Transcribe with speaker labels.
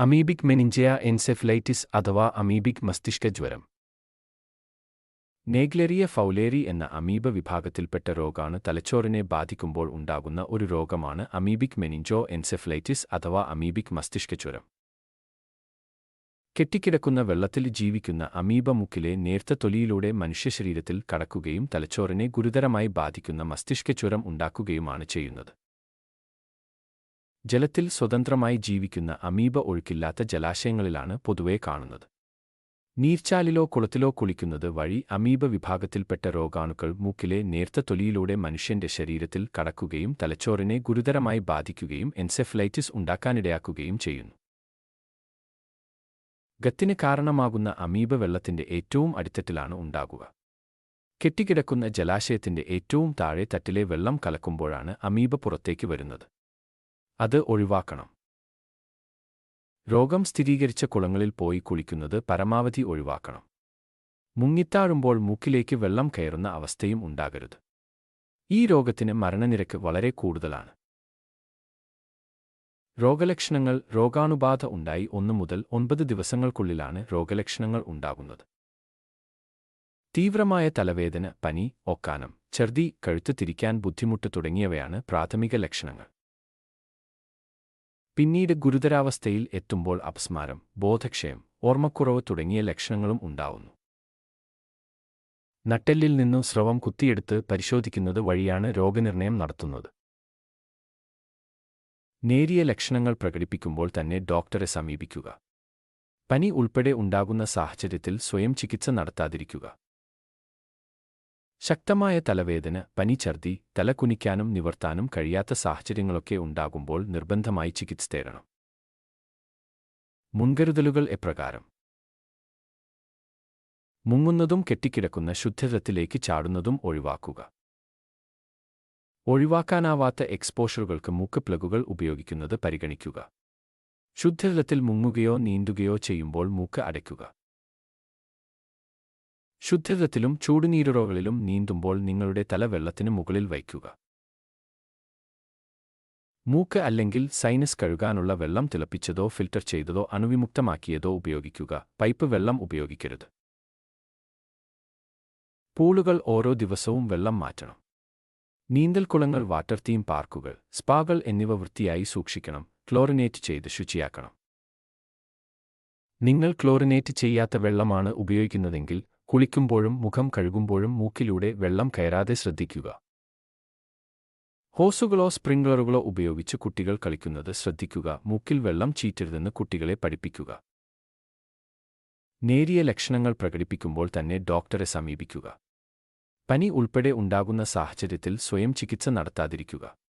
Speaker 1: Amoebic മെനിഞ്ചയ എൻസെഫ്ലൈറ്റിസ് അഥവാ amoebic മസ്തിഷ്ക ജ്വരം. നേഗ്ലെറിയ ഫൗലേറി എന്ന അമീബ വിഭാഗത്തിൽപ്പെട്ട രോഗാണ് തലച്ചോറിനെ ബാധിക്കുമ്പോൾ ഉണ്ടാകുന്ന ഒരു രോഗമാണ് അമീബിക് മെനിഞ്ചോ എൻസെഫ്ലൈറ്റിസ് അഥവാ അമീബിക് മസ്തിഷ്ക ജ്വരം. കെട്ടിക്കിടക്കുന്ന വെള്ളത്തിൽ ജീവിക്കുന്ന അമീബ മുക്കിലെ നേർത്ത തൊലിയിലൂടെ മനുഷ്യശരീരത്തിൽ കടക്കുകയും തലച്ചോറിനെ ഗുരുതരമായി ബാധിക്കുന്ന മസ്തിഷ്ക ജ്വരം ഉണ്ടാക്കുകയുമാണ് ചെയ്യുന്നത്. ജലത്തിൽ സ്വതന്ത്രമായി ജീവിക്കുന്ന അമീബ ഒഴുക്കില്ലാത്ത ജലാശയങ്ങളിലാണ് പൊതുവെ കാണുന്നത്. നീർച്ചാലിലോ കുളത്തിലോ കുളിക്കുന്നത് വഴി അമീബ വിഭാഗത്തിൽപ്പെട്ട രോഗാണുക്കൾ മൂക്കിലെ നേർത്ത തൊലിയിലൂടെ മനുഷ്യന്റെ ശരീരത്തിൽ കടക്കുകയും തലച്ചോറിനെ ഗുരുതരമായി ബാധിക്കുകയും എൻസെഫലൈറ്റിസ് ഉണ്ടാക്കാനിടയാക്കുകയും ചെയ്യുന്നു. ഗത്തിന് കാരണമാകുന്ന അമീബ വെള്ളത്തിന്റെ ഏറ്റവും അടിത്തട്ടിലാണ് ഉണ്ടാകുക. കെട്ടിക്കിടക്കുന്ന ജലാശയത്തിന്റെ ഏറ്റവും താഴെ തട്ടിലെ വെള്ളം കലക്കുമ്പോഴാണ് അമീബ പുറത്തേക്ക് വരുന്നത്. അത് ഒഴിവാക്കണം. രോഗം സ്ഥിരീകരിച്ച കുളങ്ങളിൽ പോയി കുളിക്കുന്നത് പരമാവധി ഒഴിവാക്കണം. മുങ്ങിത്താഴുമ്പോൾ മൂക്കിലേക്ക് വെള്ളം കയറുന്ന അവസ്ഥയും ഉണ്ടാകരുത്. ഈ രോഗത്തിന് മരണനിരക്ക് വളരെ കൂടുതലാണ്. രോഗലക്ഷണങ്ങൾ രോഗാണുബാധ ഉണ്ടായി ഒന്നു മുതൽ ഒൻപത് ദിവസങ്ങൾക്കുള്ളിലാണ് രോഗലക്ഷണങ്ങൾ ഉണ്ടാകുന്നത്. തീവ്രമായ തലവേദന പനി ഒക്കാനം ഛർദി കഴുത്ത് തിരിക്കാൻ ബുദ്ധിമുട്ട് തുടങ്ങിയവയാണ് പ്രാഥമിക ലക്ഷണങ്ങൾ. പിന്നീട് ഗുരുതരാവസ്ഥയിൽ എത്തുമ്പോൾ അപസ്മാരം ബോധക്ഷയം ഓർമ്മക്കുറവ് തുടങ്ങിയ ലക്ഷണങ്ങളും ഉണ്ടാവുന്നു. നട്ടെല്ലിൽ നിന്നും സ്രവം കുത്തിയെടുത്ത് പരിശോധിക്കുന്നത് വഴിയാണ് രോഗനിർണയം നടത്തുന്നത്. നേരിയ ലക്ഷണങ്ങൾ പ്രകടിപ്പിക്കുമ്പോൾ തന്നെ ഡോക്ടറെ സമീപിക്കുക. പനി ഉൾപ്പെടെ ഉണ്ടാകുന്ന സാഹചര്യത്തിൽ സ്വയം ചികിത്സ നടത്താതിരിക്കുക. ശക്തമായ തലവേദന പനി ഛർദി തലകുനിക്കാനും നിവർത്താനും കഴിയാത്ത സാഹചര്യങ്ങളൊക്കെ ഉണ്ടാകുമ്പോൾ നിർബന്ധമായി ചികിത്സ തേടണം. മുൻകരുതലുകൾ എപ്രകാരം? മുങ്ങുന്നതും കെട്ടിക്കിടക്കുന്ന ശുദ്ധജലത്തിലേക്ക് ചാടുന്നതും ഒഴിവാക്കുക. ഒഴിവാക്കാനാവാത്ത എക്സ്പോഷറുകൾക്ക് മൂക്ക് പ്ലഗുകൾ ഉപയോഗിക്കുന്നത് പരിഗണിക്കുക. ശുദ്ധജലത്തിൽ മുങ്ങുകയോ നീന്തുകയോ ചെയ്യുമ്പോൾ മൂക്ക് അടയ്ക്കുക. ശുദ്ധജലത്തിലും ചൂടുനീരുറകളിലും നീന്തുമ്പോൾ നിങ്ങളുടെ തല വെള്ളത്തിന് മുകളിൽ വയ്ക്കുക. മൂക്ക് അല്ലെങ്കിൽ സൈനസ് കഴുകാനുള്ള വെള്ളം തിളപ്പിച്ചതോ ഫിൽട്ടർ ചെയ്തതോ അണുവിമുക്തമാക്കിയതോ ഉപയോഗിക്കുക. പൈപ്പ് വെള്ളം ഉപയോഗിക്കരുത്. പൂളുകൾ ഓരോ ദിവസവും വെള്ളം മാറ്റണം. നീന്തൽക്കുളങ്ങൾ വാട്ടർ തീം പാർക്കുകൾ സ്പാകൾ എന്നിവ വൃത്തിയായി സൂക്ഷിക്കണം. ക്ലോറിനേറ്റ് ചെയ്ത് ശുചിയാക്കണം. നിങ്ങൾ ക്ലോറിനേറ്റ് ചെയ്യാത്ത വെള്ളമാണ് ഉപയോഗിക്കുന്നതെങ്കിൽ കുളിക്കുമ്പോഴും മുഖം കഴുകുമ്പോഴും മൂക്കിലൂടെ വെള്ളം കയറാതെ ശ്രദ്ധിക്കുക. ഹോസുകളോ സ്പ്രിംഗ്ലറുകളോ ഉപയോഗിച്ച് കുട്ടികൾ കളിക്കുന്നത് ശ്രദ്ധിക്കുക. മൂക്കിൽ വെള്ളം ചീറ്റരുതെന്ന് കുട്ടികളെ പഠിപ്പിക്കുക. നേരിയ ലക്ഷണങ്ങൾ പ്രകടിപ്പിക്കുമ്പോൾ തന്നെ ഡോക്ടറെ സമീപിക്കുക. പനി ഉൾപ്പെടെ ഉണ്ടാകുന്ന സാഹചര്യത്തിൽ സ്വയം ചികിത്സ നടത്താതിരിക്കുക.